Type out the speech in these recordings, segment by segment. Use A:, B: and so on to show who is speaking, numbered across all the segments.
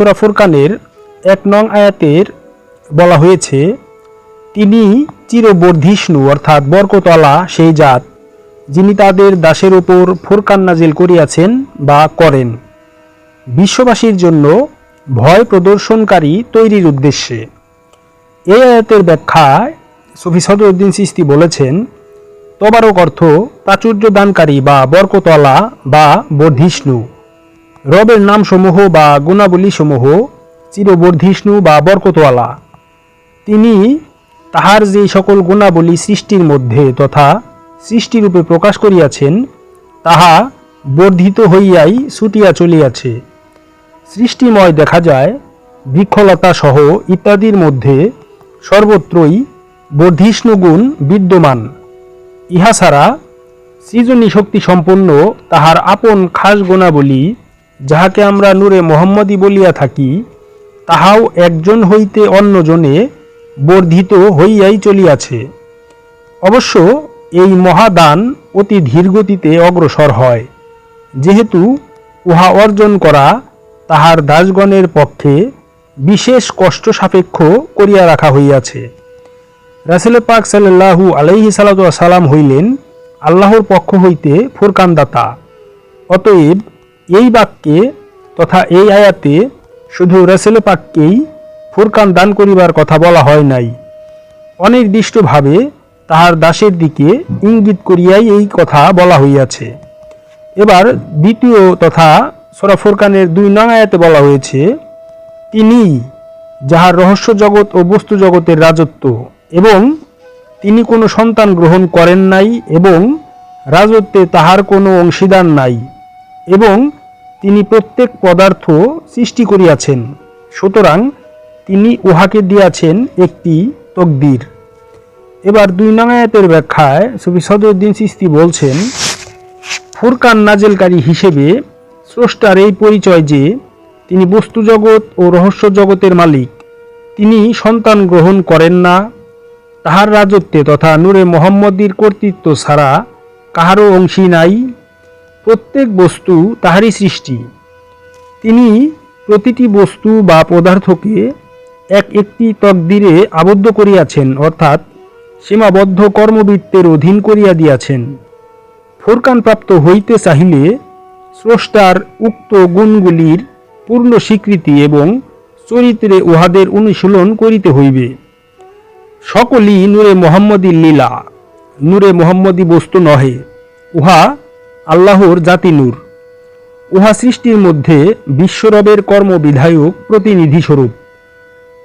A: সুরা ফুরকানের এক নং আয়াতের বলা হয়েছে, তিনি চিরবর্ধিষ্ণু, অর্থাৎ বরকতলা সেই জাত, যিনি তাদের দাসের ওপর ফুরকান নাজিল করিয়াছেন বা করেন। বিশ্ববাসীর জন্য ভয় প্রদর্শনকারী তৈরির উদ্দেশ্যে। এই আয়াতের ব্যাখ্যায় সফি সদরুদ্দিন সিস্তি বলেছেন, তবারক অর্থ প্রাচুর্য দানকারী বা বরকতলা বা বর্ধিষ্ণু। রবের নামসমূহ বা গুণাবলীসমূহ, চিরবর্ধিষ্ণু বা বরকতওয়ালা। তিনি তাহার যে সকল গুণাবলী সৃষ্টির মধ্যে তথা সৃষ্টিরূপে প্রকাশ করিয়াছেন, তাহা বর্ধিত হইয়াই ছুটিয়া চলিয়াছে। সৃষ্টিময় দেখা যায়, বৃক্ষলতা সহ ইত্যাদির মধ্যে সর্বত্রই বর্ধিষ্ণু গুণ বিদ্যমান। ইহা ছাড়া সৃজনী শক্তি সম্পন্ন তাহার আপন খাস গুণাবলী যাহাকে আমরা নূরে মোহাম্মদী বলিয়া থাকি, তাহাও একজন হইতে অন্যজনে বর্ধিত হইয়াই চলিয়াছে। অবশ্য এই মহাদান অতি ধীরগতিতে অগ্রসর হয়, যেহেতু উহা অর্জন করা তাহার দাসগণের পক্ষে বিশেষ কষ্ট সাপেক্ষ করিয়া রাখা হইয়াছে। রাসেল পাক সাল্লাহু আলাইহি সালাম হইলেন আল্লাহর পক্ষ হইতে ফুরকানদাতা, অতএব এই বাক্যে তথা এই আয়াতে শুধু রাসেল পাককেই ফুরকান দান করিবার কথা বলা হয় নাই। অনির্দিষ্টভাবে তাহার দাসের দিকে ইঙ্গিত করিয়াই এই কথা বলা হইয়াছে। এবার দ্বিতীয় তথা সোরা ফুরকানের দুই নং আয়াতে বলা হয়েছে, তিনি যাহার রহস্য জগৎ ও বস্তু জগতের রাজত্ব এবং তিনি কোনো সন্তান গ্রহণ করেন নাই এবং রাজত্বে তাহার কোনো অংশীদার নাই এবং তিনি প্রত্যেক পদার্থ সৃষ্টি করিয়াছেন, সুতরাং তিনি উহাকে দিয়াছেন একটি তকদির। এবার দুই নং ব্যাখ্যায় সুফি সদরুদ্দিন সিস্তি বলছেন, ফুরকান নাজেলকারী হিসেবে স্রষ্টার এই পরিচয় যে তিনি বস্তু জগৎ ও রহস্য জগতের মালিক, তিনি সন্তান গ্রহণ করেন না, তাহার রাজত্বে তথা নূরে মোহাম্মদীর কর্তৃত্ব ছাড়া কাহারও অংশী নাই। প্রত্যেক বস্তু তাহারই সৃষ্টি। তিনি প্রতিটি বস্তু বা পদার্থকে এক একটি তকদিরে আবদ্ধ করিয়াছেন, অর্থাৎ সীমাবদ্ধ কর্মবৃত্তের অধীন করিয়া দিয়াছেন। ফোরকানপ্রাপ্ত হইতে চাহিলে স্রষ্টার উক্ত গুণগুলির পূর্ণ স্বীকৃতি এবং চরিত্রে উহাদের অনুশীলন করিতে হইবে। সকলই নূরে মোহাম্মদী লীলা, নূরে মোহাম্মদী বস্তু নহে, উহা আল্লাহর জাতি নূর। উহা সৃষ্টির মধ্যে বিশ্বরবের প্রতিনিধি স্বরূপ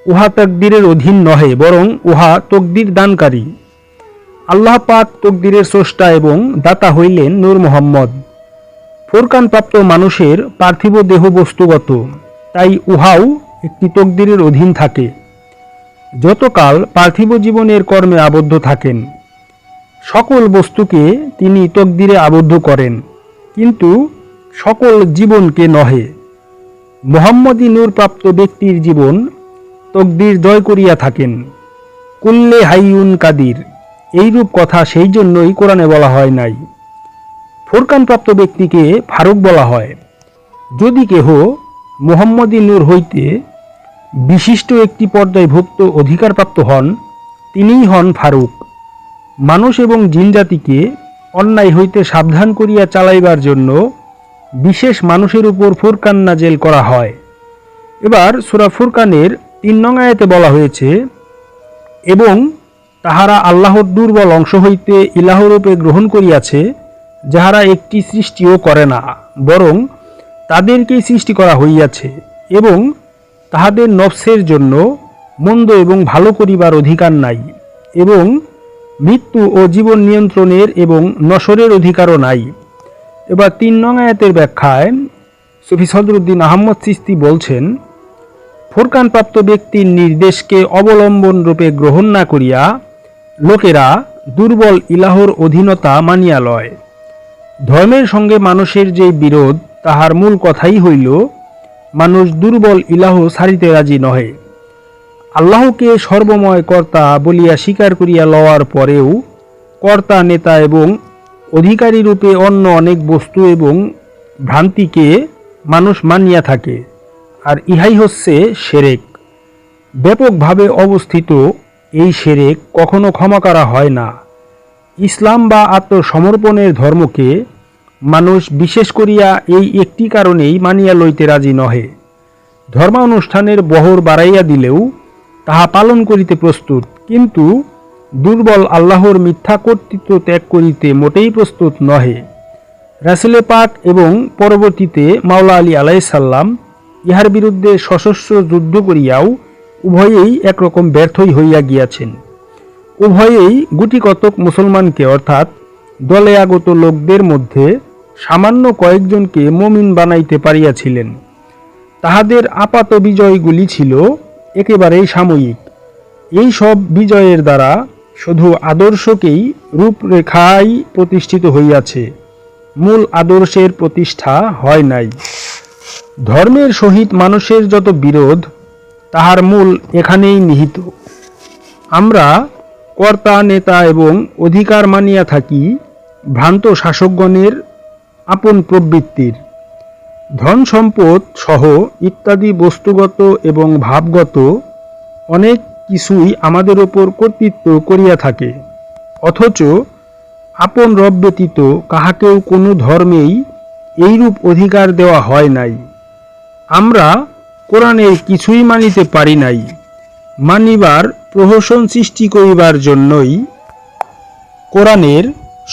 A: উহা তকদিরের অধীন নহে, বরং উহা তকদির দানকারী। আল্লাহ পাক তকদিরের স্রষ্টা এবং দাতা হইলেন নূর মোহাম্মদ। ফোরকানপ্রাপ্ত মানুষের পার্থিব দেহ বস্তুগত, তাই উহাও একটি তকদিরের অধীন থাকে। যতকাল পার্থিব জীবনের কর্মে আবদ্ধ থাকেন সকল বস্তুকে তিনি তকদিরে আবদ্ধ করেন, কিন্তু সকল জীবনকে নহে। মোহাম্মদী নূরপ্রাপ্ত ব্যক্তির জীবন তকদির জয় করিয়া থাকেন। কুল্লে হাইউন কাদির, এইরূপ কথা সেই জন্যই কোরআনে বলা হয় নাই। ফোরকানপ্রাপ্ত ব্যক্তিকে ফারুক বলা হয়। যদি কেহ মোহাম্মদী নূর হইতে বিশিষ্ট একটি পর্যায়ভুক্ত অধিকারপ্রাপ্ত হন, তিনিই হন ফারুক। মানুষ এবং জিনজাতিকে অন্যায় হইতে সাবধান করিয়া চালাইবার জন্য বিশেষ মানুষের উপর ফুরকান নাজেল করা হয়। এবার সুরা ফুরকানের তিন নং বলা হয়েছে, এবং তাহারা আল্লাহর দুর্বল অংশ হইতে ইলাহরূপে গ্রহণ করিয়াছে, যাহারা একটি সৃষ্টিও করে না, বরং তাদেরকেই সৃষ্টি করা হইয়াছে, এবং তাহাদের নফসের জন্য মন্দ এবং ভালো করিবার অধিকার নাই, এবং মৃত্যু ও জীবন নিয়ন্ত্রণের এবং নসরের অধিকারও নাই। এবার তিন নং আয়াতের ব্যাখ্যায় সুফি সদরুদ্দিন আহমদ সিস্তি বলছেন, ফোরকানপ্রাপ্ত ব্যক্তির নির্দেশকে অবলম্বন রূপে গ্রহণ না করিয়া লোকেরা দুর্বল ইলাহর অধীনতা মানিয়া লয়। ধর্মের সঙ্গে মানুষের যে বিরোধ, তাহার মূল কথাই হইল, মানুষ দুর্বল ইলাহ সারিতে রাজি নহে। আল্লাহকে সর্বময় কর্তা বলিয়া স্বীকার করিয়া লওয়ার পরেও কর্তা, নেতা এবং অধিকারী রূপে অন্য অনেক বস্তু এবং ভ্রান্তিকে মানুষ মানিয়া থাকে, আর ইহাই হচ্ছে সেরেক। ব্যাপকভাবে অবস্থিত এই সেরেক কখনো ক্ষমা করা হয় না। ইসলাম বা আত্মসমর্পণের ধর্মকে মানুষ বিশেষ করিয়া এই একটি কারণেই মানিয়া লইতে রাজি নহে। ধর্মানুষ্ঠানের বহর বাড়াইয়া দিলেও তাহা পালন করিতে প্রস্তুত। কিন্তু দুর্বল আল্লাহর মিথ্যা কর্তৃত্ব ত্যাগ করিতে মোটেই প্রস্তুত নহে। রাসুলে পাক এবং পরবর্তীতে মাওলা আলী আলাইসাল্লাম ইহার বিরুদ্ধে সশস্ত্র যুদ্ধ করিয়াও উভয়েই একরকম ব্যর্থই হইয়া গিয়াছেন। উভয়েই গুটি কতক মুসলমানকে অর্থাৎ দলে আগত লোকদের মধ্যে সামান্য কয়েকজনকে মমিন বানাইতে পারিয়াছিলেন। তাহাদের আপাত বিজয়গুলি ছিল একেবারেই সাময়িক। এই সব বিজয়ের দ্বারা শুধু আদর্শকেই রূপরেখায় প্রতিষ্ঠিত হইয়াছে। মূল আদর্শের প্রতিষ্ঠা হয় নাই। ধর্মের সহিত মানুষের যত বিরোধ, তাহার মূল এখানেই নিহিত। আমরা কর্তা, নেতা এবং অধিকার মানিয়া থাকি ভ্রান্ত শাসকগণের আপন প্রবৃত্তির। ধন সম্পদ সহ ইত্যাদি বস্তুগত এবং ভাবগত অনেক কিছুই আমাদের ওপর কর্তৃত্ব করিয়া থাকে। অথচ আপন রব ব্যতীত কাহাকেও কোনো ধর্মেই এইরূপ অধিকার দেওয়া হয় নাই। আমরা কোরআনের কিছুই মানিতে পারি নাই, মানিবার প্রহসন সৃষ্টি করিবার জন্যই কোরআনের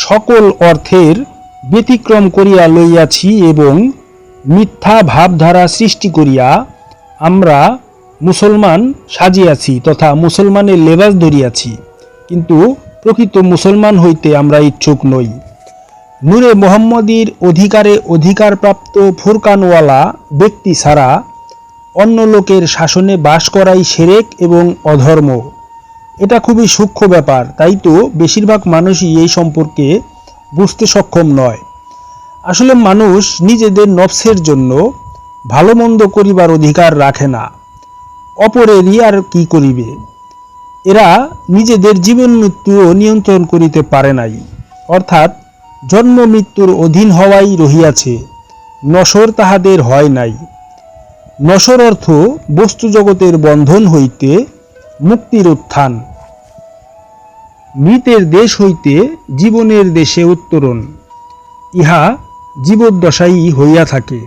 A: সকল অর্থের ব্যতিক্রম করিয়া লইয়াছি এবং মিথ্যা ভাবধারা সৃষ্টি করিয়া আমরা মুসলমান সাজিয়াছি তথা মুসলমানের লেবাস ধরিয়াছি কিন্তু প্রকৃত মুসলমান হইতে আমরা ইচ্ছুক নই। নূরে মোহাম্মদীর অধিকারে অধিকারপ্রাপ্ত ফুরকানওয়ালা ব্যক্তি ছাড়া অন্য লোকের শাসনে বাস করাই সেরেক এবং অধর্ম। এটা খুবই সূক্ষ্ম ব্যাপার, তাই তো বেশিরভাগ মানুষই এই সম্পর্কে বুঝতে সক্ষম নয়। আসলে মানুষ নিজেদের নফসের জন্য ভালো মন্দ করিবার অধিকার রাখে না। অপরেরই আর কি করিবে? এরা নিজেদের জীবন মৃত্যুও নিয়ন্ত্রণ করিতে পারে নাই। অর্থাৎ জন্ম মৃত্যুর অধীন হওয়াই রহিয়াছে নশর তাহাদের হয় নাই। নশর অর্থ বস্তু জগতের বন্ধন হইতে মুক্তির উত্থান। মৃতের দেশ হইতে জীবনের দেশে উত্তরণ। ইহা জীবদ্দশাই হইয়া থাকে।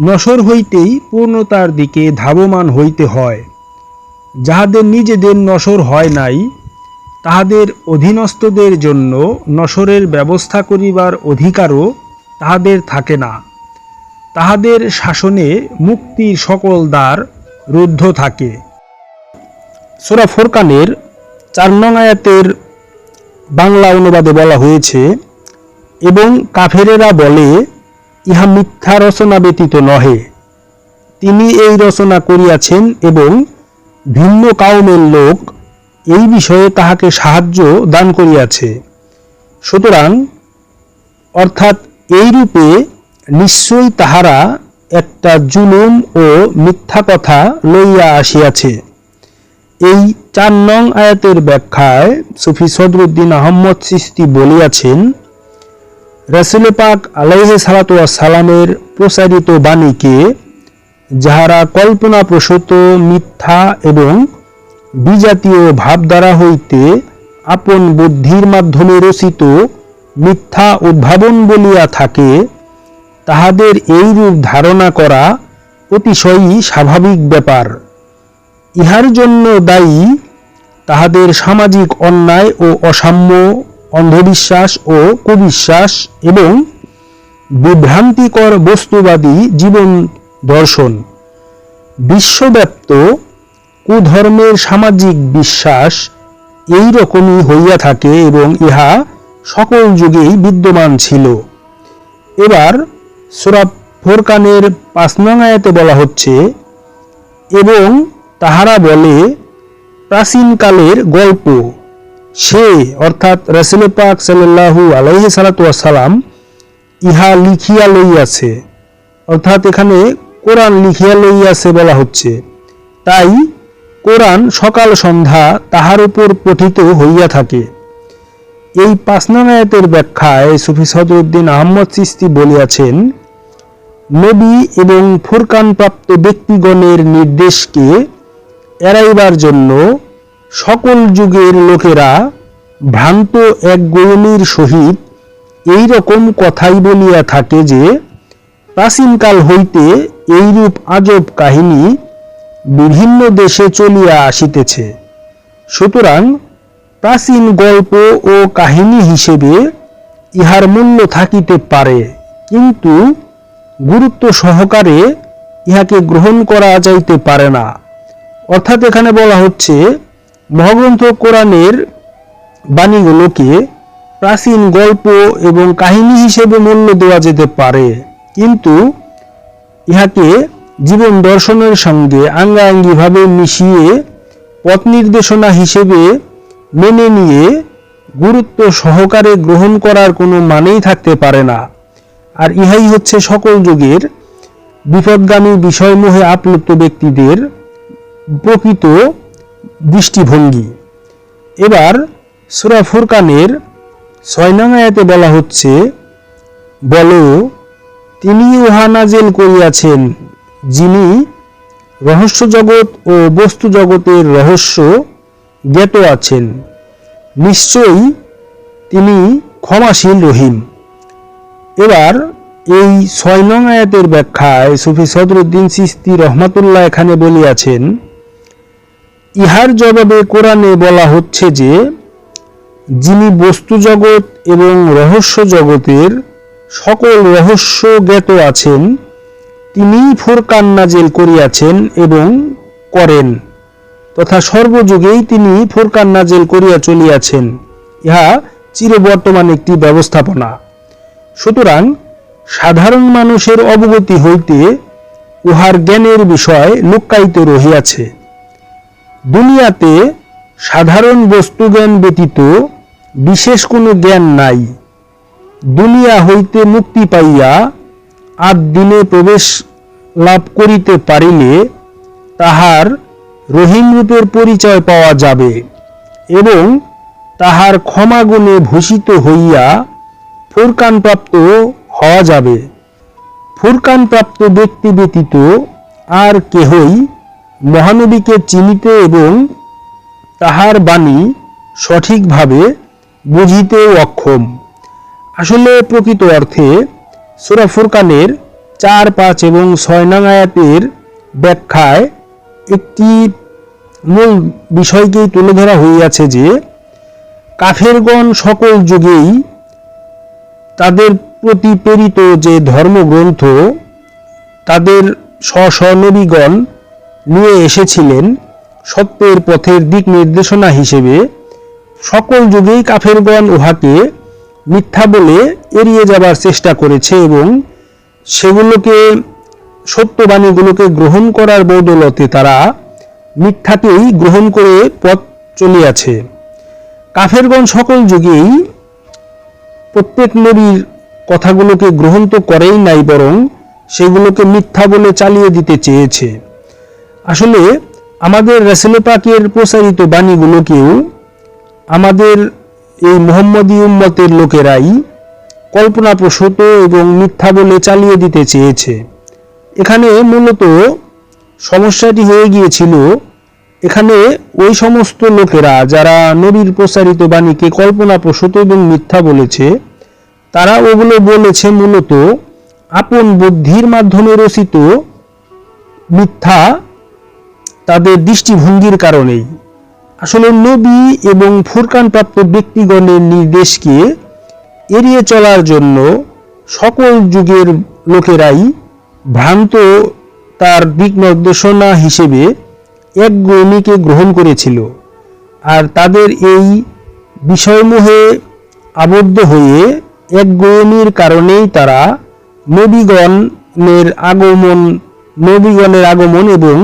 A: নশর হইতেই পূর্ণতার দিকে ধাবমান হইতে হয়। যাহাদের নিজেদের নশর হয় নাই, তাহাদের অধীনস্থদের জন্য নশরের ব্যবস্থা করিবার অধিকারও তাহাদের থাকে না। তাহাদের শাসনে মুক্তির সকল দ্বার রুদ্ধ থাকে। সোরা ফোরকানের চার নং আয়াতের বাংলা অনুবাদে বলা হয়েছে এবং কাফেরেরা বলে, ইহা মিথ্যা রচনা ব্যতীত নহে। তিনি এই রচনা করিয়াছেন এবং ভিন্ন কাউমের লোক এই বিষয়ে তাহাকে সাহায্য দান করিয়াছে। সুতরাং, অর্থাৎ এই রূপে নিশ্চয়ই তাহারা একটা জুলুম ও মিথ্যা কথা লইয়া আসিয়াছে। এই চার নং আয়াতের ব্যাখ্যায় সুফি সদরুদ্দিন আহম্মদ সিস্তি বলিয়াছেন রসুল পাক আলাইহে সালামের প্রসারিত বাণীকে, যাহারা কল্পনা প্রসূত মিথ্যা এবং বিজাতীয় ভাবধারা হইতে আপন বুদ্ধির মাধ্যমে রচিত মিথ্যা উদ্ভাবন বলিয়া থাকে, তাহাদের এইরূপ ধারণা করা অতিশয়ই স্বাভাবিক ব্যাপার। ইহার জন্য দায়ী তাহাদের সামাজিক অন্যায় ও অসাম্য অন্ধবিশ্বাস ও কুবিশ্বাস এবং বিভ্রান্তিকর বস্তুবাদী জীবন দর্শন। বিশ্বব্যাপ্ত কুধর্মের সামাজিক বিশ্বাস এই রকমই হইয়া থাকে এবং ইহা সকল যুগেই বিদ্যমান ছিল। এবার সুরাব ফোরকানের পাঁচ বলা হচ্ছে, এবং তাহারা বলে, প্রাচীনকালের গল্প। সে অর্থাৎ রসুল পাক সাল্লাহু আলাইহি সালাম ইহা লিখিয়া লইয়াছে। অর্থাৎ এখানে কোরআন লিখিয়া লইয়াছে বলা হচ্ছে। তাই কোরআন সকাল সন্ধ্যা তাহার উপর পঠিত হইয়া থাকে। এই পাঁচনানায়তের ব্যাখ্যায় সুফি সদরুদ্দিন আহমদ চিস্তি বলিয়াছেন, নবী এবং ফুরকানপ্রাপ্ত ব্যক্তিগণের নির্দেশকে এড়াইবার জন্য সকল যুগের লোকেরা ভ্রান্ত এক গয়নির সহিত এই রকম কথাই বলিয়া থাকে যে, প্রাচীনকাল হইতে এইরূপ আজব কাহিনী বিভিন্ন দেশে চলিয়া আসিতেছে। সুতরাং প্রাচীন গল্প ও কাহিনী হিসেবে ইহার মূল্য থাকিতে পারে, কিন্তু গুরুত্ব সহকারে ইহাকে গ্রহণ করা যাইতে পারে না। অর্থাৎ এখানে বলা হচ্ছে মহাগ্রন্থ কোরআনের বাণীগুলোকে প্রাচীন গল্প এবং কাহিনী হিসেবে মূল্য দেওয়া যেতে পারে। কিন্তু ইহাকে জীবন দর্শনের সঙ্গে আঙ্গাঙ্গিভাবে মিশিয়ে পথ নির্দেশনা হিসেবে মেনে নিয়ে গুরুত্ব সহকারে গ্রহণ করার কোনো মানেই থাকতে পারে না। আর ইহাই হচ্ছে সকল যুগের বিপদগামী বিষয়মোহে আপ্লুপ্ত ব্যক্তিদের প্রকৃত দৃষ্টিভঙ্গি। এবার সুরা ফুরকানের ছয় নং আয়াতে বলা হচ্ছে, বলো, তিনি উহা নাজেল করিয়াছেন যিনি রহস্য জগৎ ও বস্তু জগতের রহস্য জ্ঞাত আছেন। নিশ্চয়ই তিনি ক্ষমাশীল রহিম। এবার এই ছয় নং আয়াতের ব্যাখ্যায় সুফি সদরুদ্দিন সিস্তি রহমাতুল্লাহ এখানে বলিয়াছেন ইহার জবাবে কোরআনে বলা হচ্ছে যে, যিনি বস্তু জগৎ এবং রহস্য জগতের সকল রহস্য জ্ঞাত আছেন তিনি ফুরকান নাজেল করিয়াছেন এবং করেন, তথা সর্বযুগেই তিনি ফুরকান নাজেল করিয়া চলিয়াছেন। ইহা চিরবর্তমান একটি ব্যবস্থাপনা। সুতরাং সাধারণ মানুষের অবগতি হইতে উহার জ্ঞানের বিষয় লুক্কায়িত রহিয়াছে। দুনিয়াতে সাধারণ বস্তুজ্ঞান ব্যতীত বিশেষ কোনো জ্ঞান নাই। দুনিয়া হইতে মুক্তি পাইয়া আদ দিনে প্রবেশ লাভ করিতে পারিলে তাহার রহিম রূপের পরিচয় পাওয়া যাবে এবং তাহার ক্ষমাগুণে ভূষিত হইয়া ফুরকানপ্রাপ্ত হওয়া যাবে। ফুরকানপ্রাপ্ত ব্যক্তি ব্যতীত আর কেহই মহানবীকে চিনিতে এবং তাহার বাণী সঠিকভাবে বুঝিতেও অক্ষম। আসলে প্রকৃত অর্থে সুরা ফুরকানের চার পাঁচ এবং ছয় নং ব্যাখ্যায় একটি মূল বিষয়কেই তুলে ধরা হইয়াছে যে, কাফেরগণ সকল যুগেই তাদের প্রতি প্রেরিত যে ধর্মগ্রন্থ, তাদের স্ব নবীগণ নিয়ে এসেছিলেন সত্যের পথের দিক নির্দেশনা হিসেবে। সকল যুগেই কাফেরগণ উহাকে মিথ্যা বলে এড়িয়ে যাবার চেষ্টা করেছে এবং সেগুলোকে, সত্যবাণীগুলোকে গ্রহণ করার বদৌলতে তারা মিথ্যাকেই গ্রহণ করে পথ চলিয়াছে। কাফেরগণ সকল যুগেই প্রত্যেক নবীর কথাগুলোকে গ্রহণ তো করেই নাই বরং সেগুলোকে মিথ্যা বলে চালিয়ে দিতে চেয়েছে। আসলে আমাদের রাসেলে পাকের প্রসারিত বাণীগুলোকেও আমাদের এই মোহাম্মদী উম্মতের লোকেরাই কল্পনাপ্রসূত এবং মিথ্যা বলে চালিয়ে দিতে চেয়েছে। এখানে মূলত সমস্যাটি হয়ে গিয়েছিল, এখানে ওই সমস্ত লোকেরা যারা নবীর প্রসারিত বাণীকে কল্পনাপ্রসূত এবং মিথ্যা বলেছে, তারা ওগুলো বলেছে মূলত আপন বুদ্ধির মাধ্যমে রচিত মিথ্যা তাদের দৃষ্টিভঙ্গির কারণেই আসলে নবী এবং ফুরকানপ্রাপ্ত ব্যক্তিগণের নির্দেশকে এড়িয়ে চলার জন্য সকল যুগের লোকেরাই ভ্রান্ত তার দিক নির্দেশনা হিসেবে এক গ্রহণ করেছিল আর তাদের এই বিষয়মোহে আবদ্ধ হয়ে এক কারণেই তারা নবীগণের আগমন নবীগণের আগমন এবং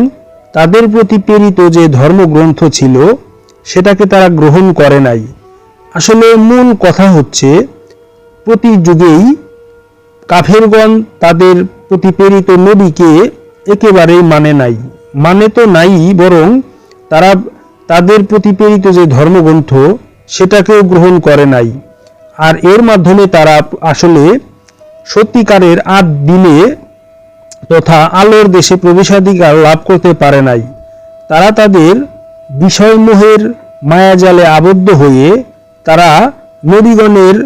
A: তাদের প্রতি প্রেরিত যে ধর্মগ্রন্থ ছিল, সেটাকে তারা গ্রহণ করে নাই। আসলে মূল কথা হচ্ছে, প্রতি যুগেই কাফেরগণ তাদের প্রতি প্রেরিত নবীকে একেবারেই মানে নাই। মানে তো নাই, বরং তারা তাদের প্রতি প্রেরিত যে ধর্মগ্রন্থ, সেটাকেও গ্রহণ করে নাই। আর এর মাধ্যমে তারা আসলে সত্যিকারের আদ দিনে তথা আলোর দেশে প্রবেশাধিকার লাভ করতে পারে নাই। তারা তাদের বিষয়মোহের মায়াজালে আবদ্ধ হয়ে তারা নবীগণের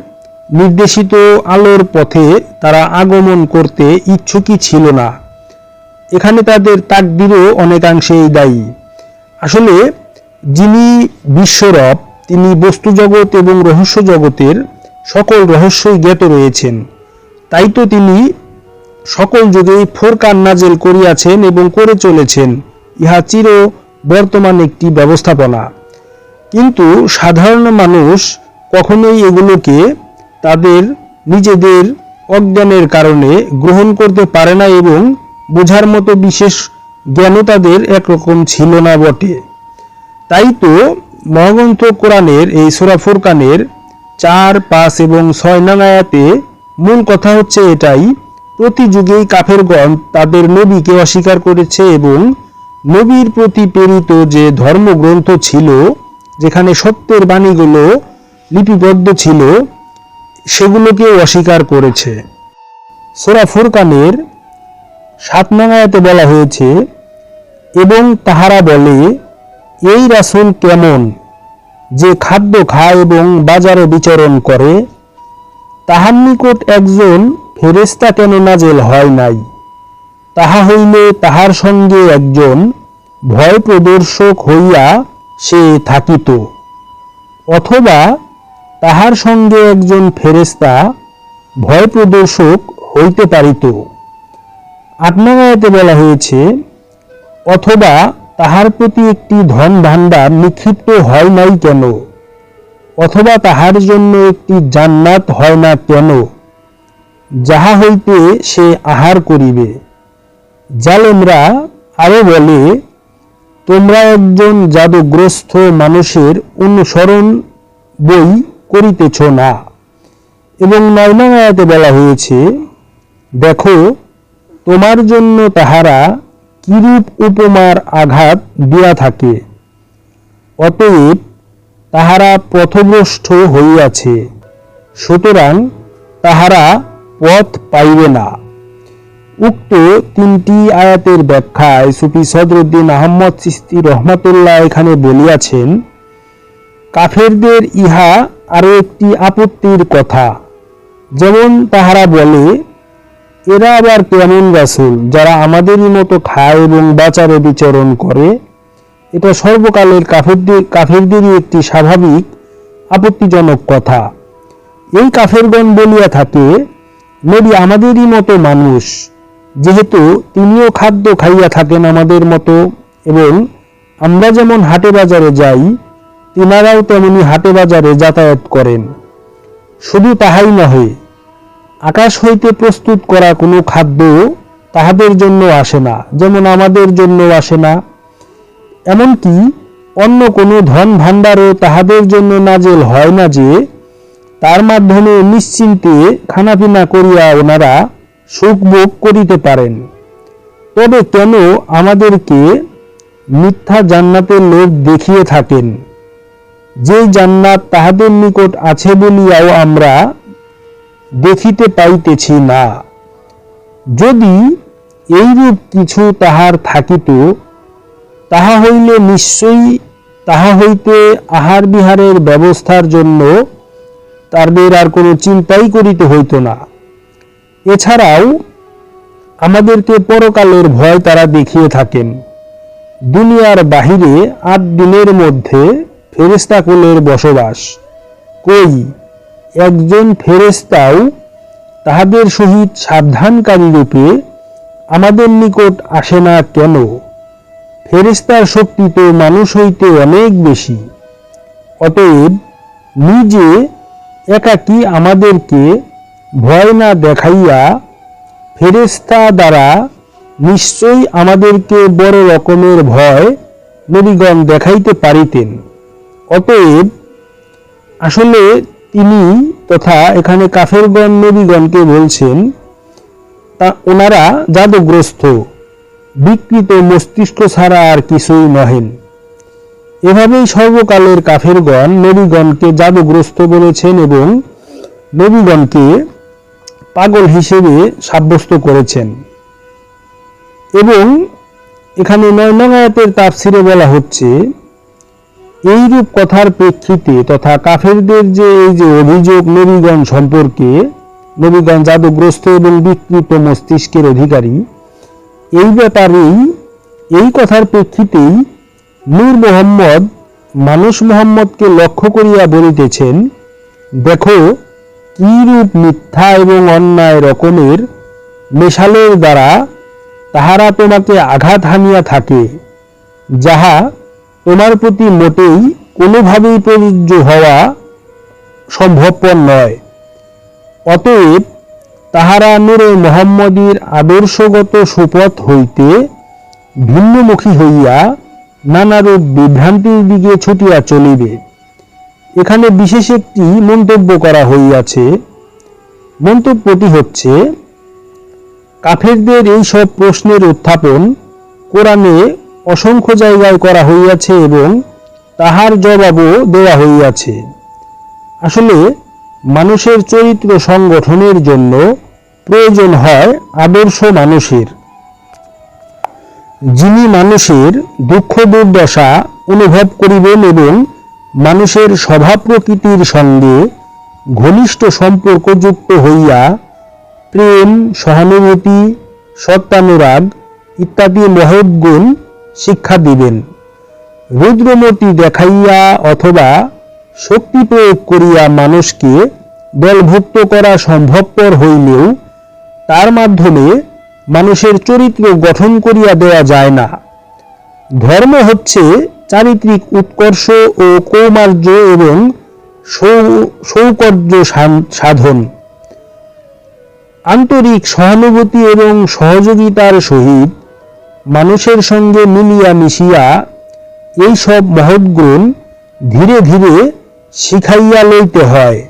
A: নির্দেশিত আলোর পথে তারা আগমন করতে ইচ্ছুকই ছিল না। এখানে তাদের তাকদিরও অনেকাংশেই দায়ী। আসলে যিনি বিশ্বরব, তিনি বস্তু জগৎ এবং রহস্য জগতের সকল রহস্যই জ্ঞাত রয়েছেন। তাই তো তিনি সকল যুগেই ফোরকান নাজেল করিয়াছেন এবং করে চলেছেন, ইহা চির বর্তমান একটি ব্যবস্থাপনা। কিন্তু সাধারণ মানুষ কখনোই এগুলোকে তাদের নিজেদের অজ্ঞানের কারণে গ্রহণ করতে পারে না এবং বোঝার মতো বিশেষ জ্ঞানও তাদের একরকম ছিল না বটে। তাই তো মহাগ্রন্থ কোরআনের এই সোরা ফুরকানের চার, পাঁচ এবং ছয় নং আয়াতে মূল কথা হচ্ছে এটাই প্রতি যুগেই কাফেরগণ তাদের নবীকে অস্বীকার করেছে এবং নবীর প্রতি প্রেরিত যে ধর্মগ্রন্থ ছিল, যেখানে সত্যের বাণীগুলো লিপিবদ্ধ ছিল সেগুলোকে অস্বীকার করেছে। সোরা ফুরকানের সাত নং বলা হয়েছে, এবং তাহারা বলে, এই রাসূল কেমন যে খাদ্য খায় এবং বাজারে বিচরণ করে? তাহার নিকট একজন ফেরেস্তা কেন নাজেল হয় নাই? তাহা হইলে তাহার সঙ্গে একজন ভয় প্রদর্শক হইয়া সে থাকিত, অথবা তাহার সঙ্গে একজন ফেরেস্তা ভয় প্রদর্শক হইতে পারিত। আয়াতে বলা হয়েছে, অথবা তাহার প্রতি একটি ধন ভাণ্ডার নিক্ষিপ্ত হয় নাই কেন? অথবা তাহার জন্য একটি জান্নাত হয় না কেন? যাহা হইতে সে আহার করিবে। জালেমরা আরও বলে, তোমরা একজন জাদুগ্রস্ত মানুষের অনুসরণ বই করিতেছ না। এবং নয়নাং আয়াতে বলা হয়েছে, দেখো, তোমার জন্য তাহারা কিরূপ উপমার আঘাত দিয়া থাকে, অতএব তাহারা পথভ্রষ্ট হইয়াছে। সুতরাং তাহারা পথ পাইবে না। উক্ত তিনটি আয়াতের ব্যাখ্যায় সুফি সদরুদ্দিন আহম্মদ চিস্তি রহমাতুল্লাহ এখানে বলিয়াছেন, কাফেরদের ইহা আরও একটি আপত্তির কথা। যেমন তাহারা বলে, এরা আবার কেমন রাসুল যারা আমাদেরই মতো খায় এবং বাচারে বিচরণ করে? এটা সর্বকালের কাফেরদের, কাফেরদেরই একটি স্বাভাবিক আপত্তিজনক কথা। এই কাফেরগণ বলিয়া থাকে নবী আমাদেরই মতো মানুষ। যেহেতু তিনিও খাদ্য খাইয়া থাকেন আমাদের মতো, এবং আমরা যেমন হাটে বাজারে যাই, তিনারাও তেমনি হাটে বাজারে যাতায়াত করেন। শুধু তাহাই নহে, আকাশ হইতে প্রস্তুত করা কোনো খাদ্য তাহাদের জন্য আসে না, যেমন আমাদের জন্য আসে না। এমনকি অন্য কোনো ধন ভাণ্ডারও তাহাদের জন্য নাজেল হয় না যে তার মাধ্যমে নিশ্চিন্তে খানাপিনা করিয়া ওনারা সুখ ভোগ করিতে পারেন। তবে কেন আমাদেরকে মিথ্যা জান্নাতের লোভ দেখিয়ে থাকেন। যে জান্নাত তাহাদের নিকট আছে বলিয়াও আমরা দেখিতে পাইতেছি না। যদি এইরূপ কিছু তাহার থাকিত, তাহা হইলে নিশ্চয়ই তাহা হইতে আহার বিহারের ব্যবস্থার জন্য তাদের আর কোনো চিন্তাই করিতে হইত না। এছাড়াও আমাদেরকে পরকালের ভয় তারা দেখিয়ে থাকেন। দুনিয়ার বাহিরে আট দিনের মধ্যে ফেরেস্তাকুলের বসবাস। কই, একজন ফেরেস্তাও তাহাদের সহিত সাবধানকারী রূপে আমাদের নিকট আসে না কেন? ফেরেস্তার শক্তি তো মানুষ হইতে অনেক বেশি। অতএব নিজে একাকী আমাদেরকে ভয় না দেখাইয়া ফেরেস্তা দ্বারা নিশ্চয়ই আমাদেরকে বড় রকমের ভয় নবীগণ দেখাইতে পারিতেন। অতএব আসলে তিনি তথা এখানে কাফেরগণ নবীগণকে বলছেন, তা ওনারা জাদুগ্রস্ত, বিকৃত মস্তিষ্ক ছাড়া আর কিছুই নহেন। এভাবেই সর্বকালের কাফেরগণ নবীগণকে জাদুগ্রস্ত বলেছেন এবং নবীগণকে পাগল হিসেবে সাব্যস্ত করেছেন। এবং এখানে নয় নং আয়াতের তাফসিরে বলা হচ্ছে, এইরূপ কথার প্রেক্ষিতে তথা কাফেরদের যে এই যে অভিযোগ নবীগণ সম্পর্কে, নবীগণ জাদুগ্রস্ত এবং বিকৃত মস্তিষ্কের অধিকারী, এই ব্যাপারেই, এই কথার প্রেক্ষিতেই নূর মোহাম্মদ মানুষ মোহাম্মদকে লক্ষ্য করিয়া বলিতেছেন, দেখো কিরূপ মিথ্যা এবং অন্যায় রকমের মেশালের দ্বারা তাহারা তোমাকে আঘাত হানিয়া থাকে, যাহা তোমার প্রতি মোটেই কোনোভাবেই প্রযোজ্য হওয়া সম্ভবপর নয়। অতএব তাহারা নূরে মোহাম্মদীর আদর্শগত সুপথ হইতে ভিন্নমুখী হইয়া নানারূপ বিভ্রান্তির দিকে ছুটিয়া চলিবে। এখানে বিশেষ একটি মন্তব্য করা হইয়াছে। মন্তব্যটি হচ্ছে, কাফেরদের এই সব প্রশ্নের উত্থাপন কোরআনে অসংখ্য জায়গায় করা হইয়াছে এবং তাহার জবাবও দেওয়া হইয়াছে। আসলে মানুষের চরিত্র সংগঠনের জন্য প্রয়োজন হয় আদর্শ মানুষের। যিনি মানুষের দুঃখ দুর্দশা অনুভব করিবেন এবং মানুষের স্বভাব প্রকৃতির সঙ্গে ঘনিষ্ঠ সম্পর্কযুক্ত হইয়া প্রেম, সহানুভূতি, সত্যানুরাগ ইত্যাদি মহৎ গুণ শিক্ষা দিবেন। রুদ্রমতি দেখাইয়া অথবা শক্তি প্রয়োগ করিয়া মানুষকে দলভুক্ত করা সম্ভবপর হইলেও তার মাধ্যমে মানুষের চরিত্র গঠন করিয়া দেওয়া যায় না। ধর্ম হচ্ছে চারিত্রিক উৎকর্ষ ও কৌমার্য এবং সৌকর্য সাধন। আন্তরিক সহানুভূতি এবং সহযোগিতার সহিত মানুষের সঙ্গে মিলিয়া মিশিয়া এই সব গুণ ধীরে ধীরে শিখাইয়া লইতে হয়।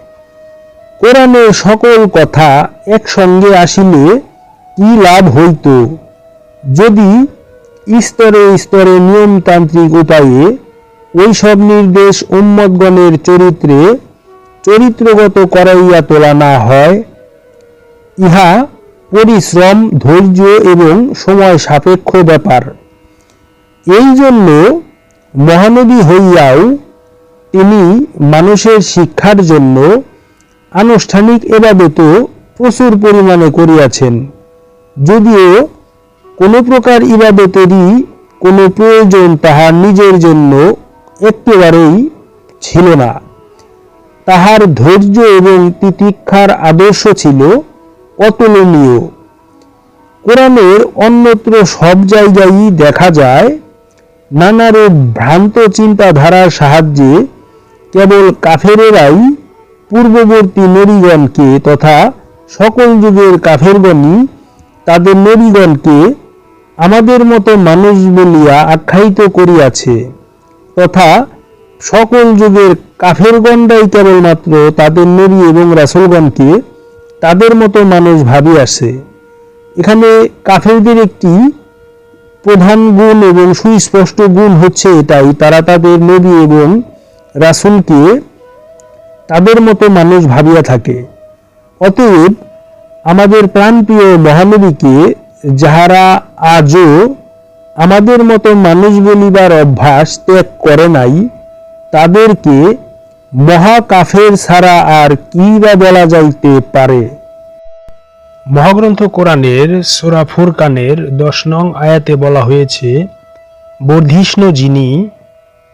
A: কোরআনের সকল কথা একসঙ্গে আসিলে কি লাভ হইত? যদি স্তরে স্তরে নিয়মতান্ত্রিক উপায়ে ওই সব নির্দেশ উম্মতগণের চরিত্রে চরিত্রগত করাইয়া তোলা না হয়, ইহা পরিশ্রম, ধৈর্য এবং সময় সাপেক্ষ ব্যাপার। এই জন্য মহানবী হইয়াও তিনি মানুষের শিক্ষার জন্য আনুষ্ঠানিক এবাদতও প্রচুর পরিমাণে করিয়াছেন। যদিও কোনো প্রকার ইবাদতেরই কোনো প্রয়োজন তাহার নিজের জন্য একেবারেই ছিল না। তাহার ধৈর্য এবং তিতিক্ষার আদর্শ ছিল অতুলনীয়। কোরআনের অন্যত্র সব জায়গায়ই দেখা যায়, নানারূপ ভ্রান্ত চিন্তাধারার সাহায্যে কেবল কাফেরেরাই পূর্ববর্তী নবীগণকে তথা সকল যুগের কাফেরগণই তাদের নবীগণকে আমাদের মতো মানুষ বলিয়া আখ্যায়িত করিয়াছে। তথা সকল যুগের কাফেরগণরাই কেবলমাত্র তাদের নবী এবং রাসুলগণকে তাদের মতো মানুষ ভাবিয়াছে। এখানে কাফেরদের একটি প্রধান গুণ এবং সুস্পষ্ট গুণ হচ্ছে এটাই, তারা তাদের নবী এবং রাসুলকে তাদের মতো মানুষ ভাবিয়া থাকে। অতএব আমাদের প্রাণপ্রিয় মহানবীকে যাহারা আজও আমাদের মতো মানুষ বলিবার অভ্যাস ত্যাগ করে নাই, তাদেরকে মহা কাফের ছাড়া আর কি বা বলা যাইতে পারে? মহাগ্রন্থ কোরআনের সোরা ফুরকানের দশ নং আয়াতে বলা হয়েছে, বর্ধিষ্ণু যিনি,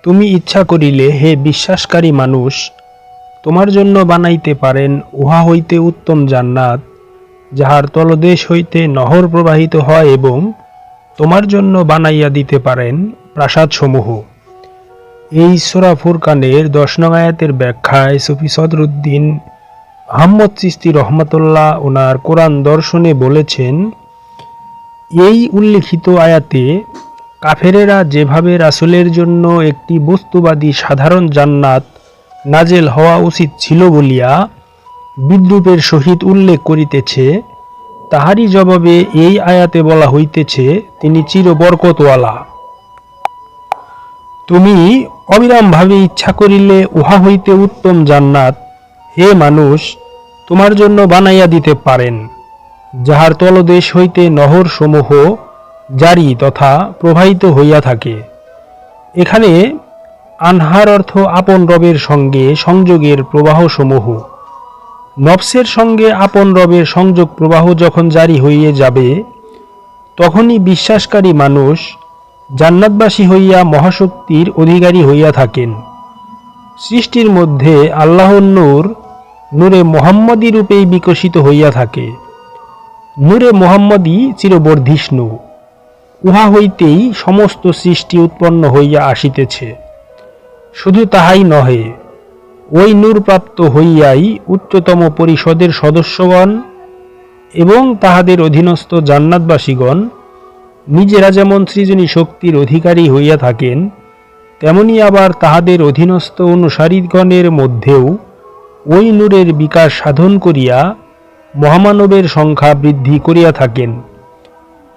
A: তুমি ইচ্ছা করিলে হে বিশ্বাসকারী মানুষ, তোমার জন্য বানাইতে পারেন, উহা হইতে উত্তম জান্নাত। যাহার তলদেশ হইতে নহর প্রবাহিত হয় এবং তোমার জন্য বানাইয়া দিতে পারেন প্রাসাদসমূহ। এই সোরা ফুরকানের দশ নং আয়াতের ব্যাখ্যায় সুফি সদরুদ্দিন আহম্মদ চিস্তি রহমতুল্লাহ ওনার কোরআন দর্শনে বলেছেন, এই উল্লিখিত আয়াতে কাফেরেরা যেভাবে রাসুলের জন্য একটি বস্তুবাদী সাধারণ জান্নাত নাজেল হওয়া উচিত ছিল বলিয়া বিদ্রুপের সহিত উল্লেখ করিতেছে, তাহারই জবাবে এই আয়াতে বলা হইতেছে, তিনি চির বরকতওয়ালা তুমি অবিরামভাবে ইচ্ছা করিলে উহা হইতে উত্তম জান্নাত, হে মানুষ, তোমার জন্য বানাইয়া দিতে পারেন, যাহার তলদেশ হইতে নহর সমূহ জারি তথা প্রবাহিত হইয়া থাকে। এখানে আনহার অর্থ আপন রবের সঙ্গে সংযোগের প্রবাহসমূহ। নফসের সঙ্গে আপন রবের সংযোগ প্রবাহ যখন জারি হইয়ে যাবে, তখনই বিশ্বাসকারী মানুষ জান্নাতবাসী হইয়া মহাশক্তির অধিকারী হইয়া থাকেন। সৃষ্টির মধ্যে আল্লাহর নূর নূরে মোহাম্মদী রূপেই বিকশিত হইয়া থাকে। নূরে মোহাম্মদী চিরবর্ধিষ্ণু। উহা হইতেই সমস্ত সৃষ্টি উৎপন্ন হইয়া আসিতেছে। শুধু তাহাই নহে ওই নূরপ্রাপ্ত হইয়াই উচ্চতম পরিষদের সদস্যগণ এবং তাহাদের অধীনস্থ জান্নাতবাসীগণ নিজেরা যেমন সৃজনী শক্তির অধিকারী হইয়া থাকেন, তেমনি আবার তাহাদের অধীনস্থ অনুসারীগণের মধ্যেও ওই নূরের বিকাশ সাধন করিয়া মহামানবের সংখ্যা বৃদ্ধি করিয়া থাকেন।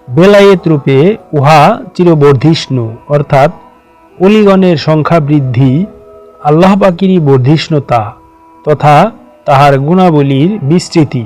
A: বেলায়েত রূপে উহা চিরবর্ধিষ্ণু, অর্থাৎ অলিগণের সংখ্যা বৃদ্ধি আল্লাহ পাকিরই বর্ধিষ্ণুতা তথা তাহার গুণাবলীর বিস্তৃতি।